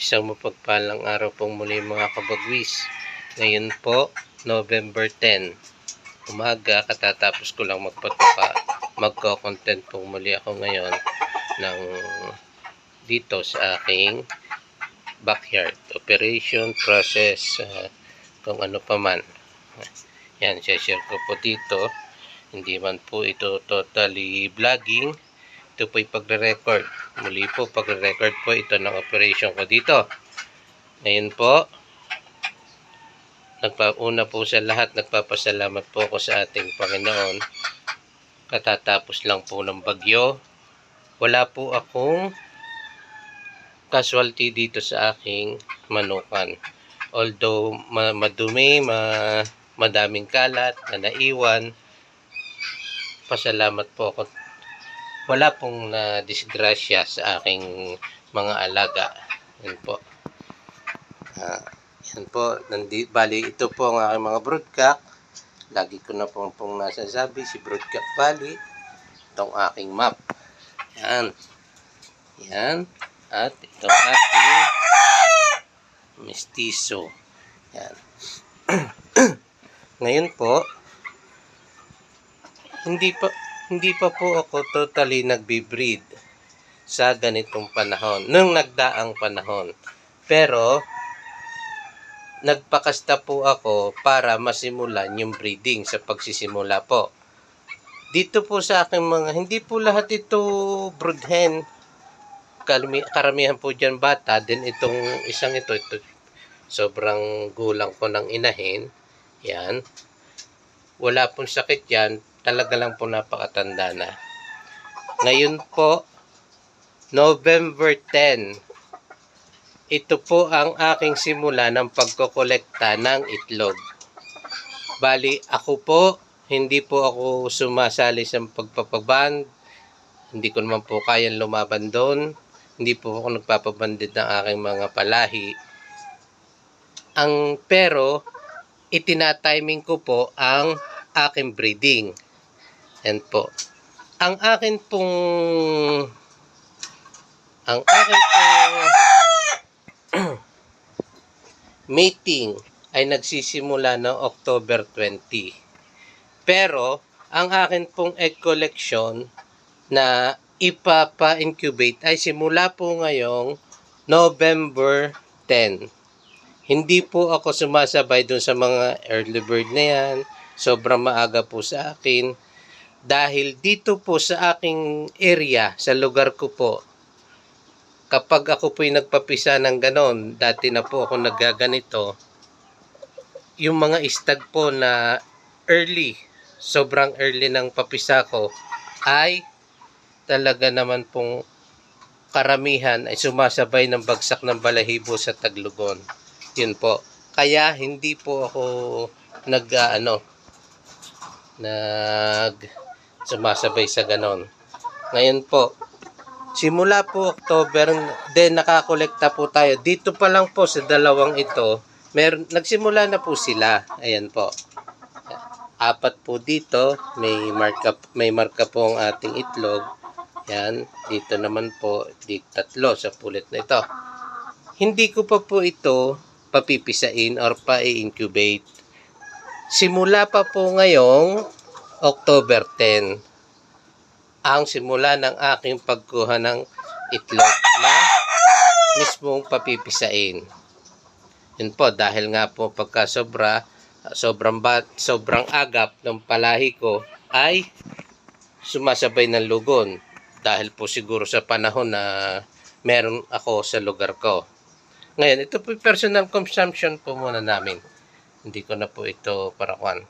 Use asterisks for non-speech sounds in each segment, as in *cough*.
Isang mapagpalang araw pong muli mga kabagwis. Ngayon po, November 10. Umaga, katatapos ko lang magpatuka. Magko-content pong muli ako ngayon ng dito sa aking backyard. Operation, process, uh, kung ano pa man. Yan, share ko po dito. Hindi man po ito totally vlogging. Ito po pagre-record. Muli po, pagre-record po ito ng operation ko dito. Ngayon po, nagpauna po sa lahat, nagpapasalamat po ako sa ating Panginoon. Katatapos lang po ng bagyo. Wala po akong casualty dito sa aking manukan. Although ma- madumi, ma- madaming kalat na naiwan, pasalamat po ako wala pong na disgrasya sa aking mga alaga. Yan po. Ah, yan po. Nandi, bali, ito po ang aking mga broodcock. Lagi ko na pong, pong nasasabi si broodcock bali. Itong aking map. Yan. Yan. At itong aking mestizo. Yan. *clears throat* Ngayon po, hindi pa hindi pa po ako totally nagbi-breed sa ganitong panahon, nung nagdaang panahon. Pero, nagpakasta po ako para masimulan yung breeding sa pagsisimula po. Dito po sa aking mga, hindi po lahat ito brood hen. Karamihan po dyan bata. Then itong isang ito, ito sobrang gulang ko ng inahin. Yan. Wala pong sakit yan talaga lang po napakatanda na. Ngayon po, November 10, ito po ang aking simula ng pagkokolekta ng itlog. Bali, ako po, hindi po ako sumasali sa pagpapaband. Hindi ko naman po kayang lumaban doon. Hindi po ako nagpapabandit ng aking mga palahi. Ang pero, itinatiming ko po ang aking breeding. Yan po. Ang akin pong ang akin pong *clears throat* mating ay nagsisimula ng October 20. Pero ang akin pong egg collection na ipapa-incubate ay simula po ngayong November 10. Hindi po ako sumasabay dun sa mga early bird na yan. Sobrang maaga po sa akin dahil dito po sa aking area, sa lugar ko po, kapag ako po'y nagpapisa ng ganon, dati na po ako nagaganito, yung mga istag po na early, sobrang early ng papisa ko, ay talaga naman pong karamihan ay sumasabay ng bagsak ng balahibo sa taglugon. Yun po. Kaya hindi po ako nag uh, ano nag sumasabay sa ganon. Ngayon po, simula po October, then nakakolekta po tayo. Dito pa lang po sa dalawang ito, mer nagsimula na po sila. Ayan po. Apat po dito, may marka, may marka po ang ating itlog. Yan, dito naman po, di tatlo sa pulit na ito. Hindi ko pa po ito papipisain or pa-incubate. Simula pa po ngayong October 10 ang simula ng aking pagkuha ng itlog na mismong papipisain. Yun po, dahil nga po pagka sobra, sobrang, sobrang agap ng palahi ko ay sumasabay ng lugon. Dahil po siguro sa panahon na meron ako sa lugar ko. Ngayon, ito po personal consumption po muna namin. Hindi ko na po ito parakuan.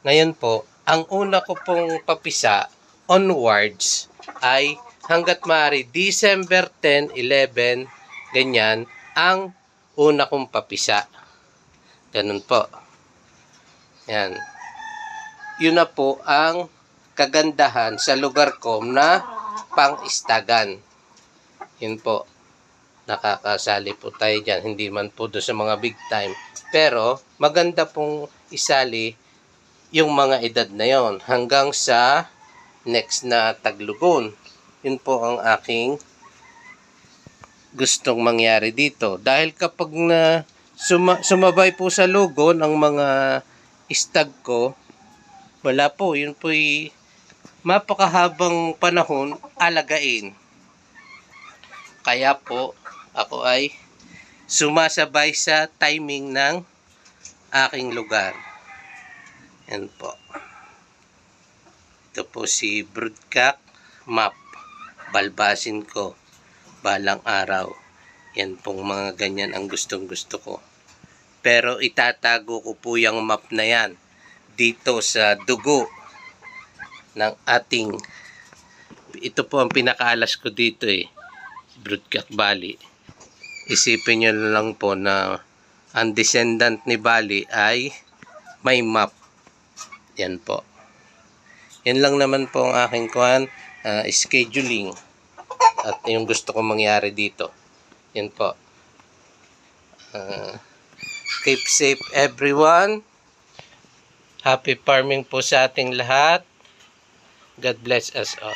Ngayon po, ang una ko pong papisa onwards ay hanggat maaari December 10, 11, ganyan, ang una kong papisa. Ganun po. Yan. Yun na po ang kagandahan sa lugar ko na pang-istagan. Yun po. Nakakasali po tayo dyan. Hindi man po doon sa mga big time. Pero maganda pong isali yung mga edad na yon hanggang sa next na taglugon. Yun po ang aking gustong mangyari dito. Dahil kapag na suma, sumabay po sa lugon ang mga stag ko, wala po. Yun po'y mapakahabang panahon alagain. Kaya po, ako ay sumasabay sa timing ng aking lugar. Yan po. Ito po si Broodcock Map. Balbasin ko. Balang araw. Yan pong mga ganyan ang gustong gusto ko. Pero itatago ko po yung map na yan dito sa dugo ng ating ito po ang pinakaalas ko dito eh Broodcock Valley isipin nyo lang po na ang descendant ni Bali ay may map yan po yan lang naman po ang aking kuhan ah, scheduling at yung gusto ko mangyari dito yan po Ah, keep safe everyone Happy farming po sa ating lahat. God bless us all.